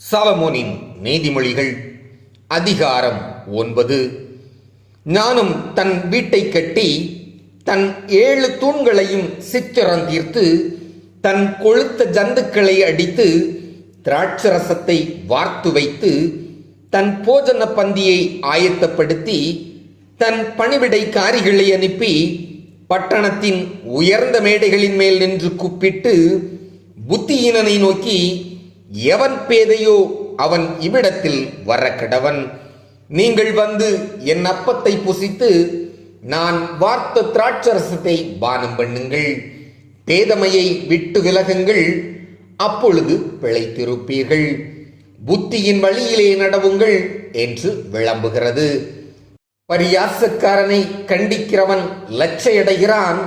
சாலமோனின் நீதிமொழிகள் அதிகாரம் ஒன்பது. ஞானம் தன் வீட்டை கட்டி தன் ஏழு தூண்களையும் சித்திரம் தீர்த்து தன் கொழுத்த ஜந்துக்களை அடித்து திராட்சரசத்தை வார்த்து வைத்து தன் போஜன பந்தியை ஆயத்தப்படுத்தி தன் பணிவிடைக்காரிகளை அனுப்பி பட்டணத்தின் உயர்ந்த மேடைகளின் மேல் நின்று கூப்பிட்டு புத்தியீனனை நோக்கி எவன் பேதையோ அவன் இவ்விடத்தில் வர கடவன் நீங்கள் வந்து என் அப்பத்தை புசித்து நான் வார்த்த திராட்சரசத்தை பானம் பண்ணுங்கள். பேதமையை விட்டு விலகுங்கள். அப்பொழுது பிழைத்திருப்பீர்கள். புத்தியின் வழியிலே நடவுங்கள் என்று விளம்புகிறது. பரியாசக்காரனை கண்டிக்கிறவன் லட்சையடைகிறான்.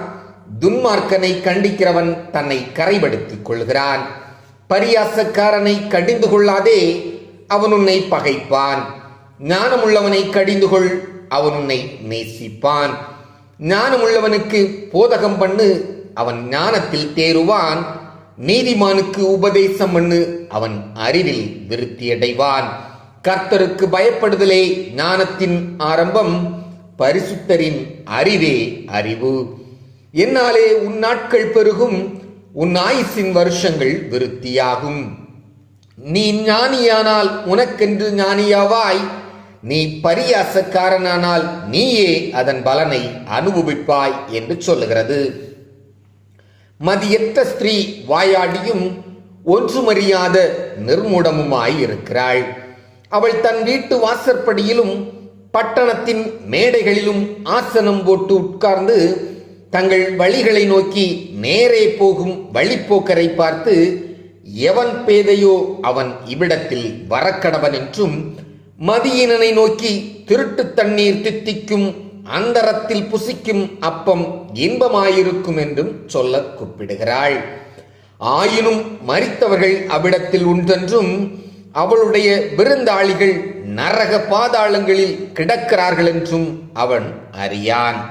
துன்மார்க்கனை கண்டிக்கிறவன் தன்னை கரைபடுத்திக் கொள்கிறான். பரியாசக்காரனை கடிந்து கொள்ளாதே அவன் உன்னை பகைப்பான். ஞானமுள்ளவனை கடிந்து கொள் அவன் உன்னை நேசிப்பான். ஞானமுள்ளவனுக்கு போதகம் பண்ணு அவன் ஞானத்தில் தேறுவான். நீதிமானுக்கு உபதேசம் பண்ணு அவன் அறிவில் விருத்தியடைவான் கர்த்தருக்கு பயப்படுதலே ஞானத்தின் ஆரம்பம் பரிசுத்தரின் அறிவே அறிவு. என்னாலே உன் நாட்கள் பெருகும் உன் ஆயுசின் வருஷங்கள் விருத்தியாகும். நீ ஞானியானால் உனக்கென்று ஞானியாவாய். நீ பரியாசக்காரனானால் நீயே அதன் பலனை அனுபவிப்பாய் என்று சொல்லுகிறது. மதியற்ற ஸ்திரீ வாயாடியும் ஒன்றுமறியாத நிர்மூடமுமாய் இருக்கிறாள். அவள் தன் வீட்டு வாசற்படியிலும் பட்டணத்தின் மேடைகளிலும் ஆசனம் போட்டு உட்கார்ந்து தங்கள் வழிகளை நோக்கி நேரே போகும் வழிப்போக்கரை பார்த்து எவன் பேதையோ அவன் இவ்விடத்தில் வரக்கடவன் என்றும் மதியினனை நோக்கி திருட்டு தண்ணீர் தித்திக்கும் அந்தரத்தில் புசிக்கும் அப்பம் இன்பமாயிருக்கும் என்றும் சொல்ல கூப்பிடுகிறாள். ஆயினும் மறித்தவர்கள் அவ்விடத்தில் உண்டென்றும் அவளுடைய விருந்தாளிகள் நரக பாதாளங்களில் கிடக்கிறார்கள் என்றும் அவன் அறியான்.